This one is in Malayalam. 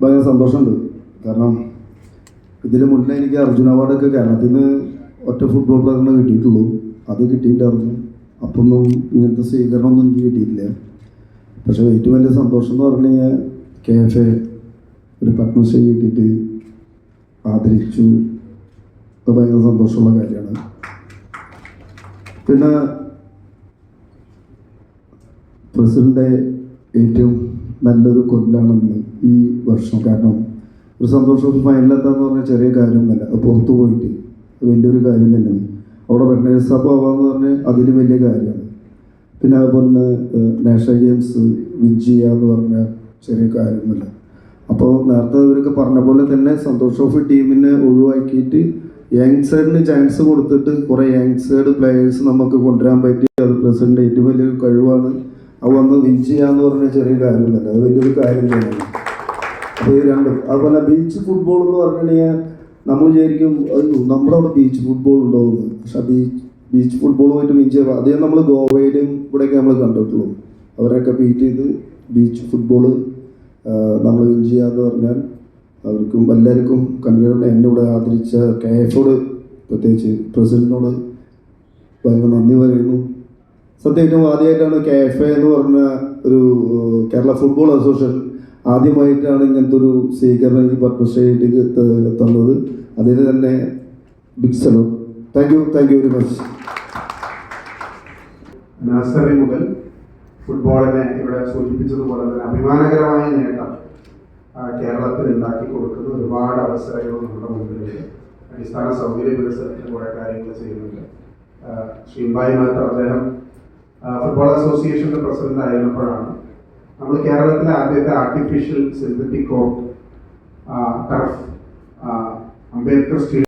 ഭയങ്കര സന്തോഷമുണ്ട്. കാരണം ഇതിന് മുന്നേ എനിക്ക് അർജുന അവാർഡൊക്കെ കേരളത്തിൽ നിന്ന് ഒറ്റ ഫുട്ബോൾ പ്ലെയറിന് കിട്ടിയിട്ടുള്ളൂ. അത് കിട്ടിയിട്ടുണ്ടായിരുന്നു അപ്പൊന്നും ഇങ്ങനത്തെ സ്വീകരണമൊന്നും എനിക്ക് കിട്ടിയിട്ടില്ല. പക്ഷേ ഏറ്റവും വലിയ സന്തോഷം എന്ന് പറഞ്ഞു കഴിഞ്ഞാൽ കെ എഫ് എ ഒരു പത്മശ്രീ കിട്ടിയിട്ട് ആദരിച്ചു. അത് ഭയങ്കര സന്തോഷമുള്ള കാര്യമാണ്. പിന്നെ പ്രസിഡന്റെ ഏറ്റവും നല്ലൊരു കൊല്ലാണെന്ന് ഈ വർഷം. കാരണം ഒരു സന്തോഷം ഫൈനലെത്താന്ന് പറഞ്ഞാൽ ചെറിയ കാര്യമൊന്നുമല്ല. അത് പുറത്തു പോയിട്ട് വലിയൊരു കാര്യം തന്നെയാണ്. അവിടെ റണ്ണേഴ്സ് അപ്പ് ആവാന്ന് പറഞ്ഞാൽ അതിലും വലിയ കാര്യമാണ്. പിന്നെ അതുപോലെ തന്നെ നാഷണൽ ഗെയിംസ് വിൻ ചെയ്യുക എന്ന് പറഞ്ഞാൽ ചെറിയ കാര്യമൊന്നുമില്ല. അപ്പോൾ നേരത്തെ ഇവരൊക്കെ പറഞ്ഞ പോലെ തന്നെ സന്തോഷ് ട്രോഫി ടീമിനെ ഒഴിവാക്കിയിട്ട് യങ്സേഡിന് ചാൻസ് കൊടുത്തിട്ട് കുറേ യങ്സേഡ് പ്ലെയേഴ്സ് നമുക്ക് കൊണ്ടുവരാൻ പറ്റി. അത് പ്രസിഡന്റ് ഏറ്റവും വലിയൊരു കഴിവാണ്. അത് വന്ന് വിൻ ചെയ്യാന്ന് പറഞ്ഞ ചെറിയ കാര്യമൊന്നുമല്ല. അത് വലിയൊരു കാര്യം തന്നെയാണ്. അപ്പോൾ ഈ രണ്ടും അതുപോലെ ബീച്ച് ഫുട്ബോൾ എന്ന് പറഞ്ഞു നമ്മൾ വിചാരിക്കും നമ്മുടെ അവിടെ ബീച്ച് ഫുട്ബോൾ ഉണ്ടാവുന്നു പക്ഷെ ബീച്ച് ബീച്ച് ഫുട്ബോളുമായിട്ട് വിൻ ചെയ്യുക അതേ നമ്മൾ ഗോവയിലും ഇവിടെയൊക്കെ നമ്മൾ കണ്ടിട്ടുള്ളൂ. അവരൊക്കെ ബീറ്റ് ചെയ്ത് ബീച്ച് ഫുട്ബോൾ നമ്മൾ വിൻ ചെയ്യാന്ന് പറഞ്ഞാൽ അവർക്കും എല്ലാവർക്കും കണ്ടുകൊണ്ട് എന്നെ ഇവിടെ ആദരിച്ച കെ എഫോട് പ്രത്യേകിച്ച് പ്രസിഡന്റിനോട് ഭയങ്കര നന്ദി പറയുന്നു. സത്യമായിട്ടും ആദ്യമായിട്ടാണ് കെ എഫ് എ എന്ന് പറഞ്ഞ ഒരു കേരള ഫുട്ബോൾ അസോസിയേഷൻ ആദ്യമായിട്ടാണ് ഇങ്ങനത്തെ ഒരു സ്വീകരണം ഈ പത്മശ്രീയിലേക്ക് തന്നത്. അതിന് തന്നെ big salute thank you thank you very much nursery മുതൽ ഫുട്ബോളിനെ ഇവിടെ സൂചിപ്പിച്ചതുപോലെ തന്നെ അഭിമാനകരമായ നേട്ടം കേരളത്തിൽ ഉണ്ടാക്കി കൊടുക്കുന്ന ഒരുപാട് അവസരങ്ങൾ നമ്മുടെ മുമ്പിലുണ്ട്. അടിസ്ഥാന സൗകര്യ വികസനത്തിന് കുറേ കാര്യങ്ങൾ ചെയ്യുന്നുണ്ട്. ശ്രീബായി മാത്ര അദ്ദേഹം ഫുട്ബോൾ അസോസിയേഷന്റെ പ്രസിഡന്റ് ആയിരുന്നപ്പോഴാണ് നമ്മൾ കേരളത്തിലെ ആദ്യത്തെ artificial synthetic court turf Ambedkar stadium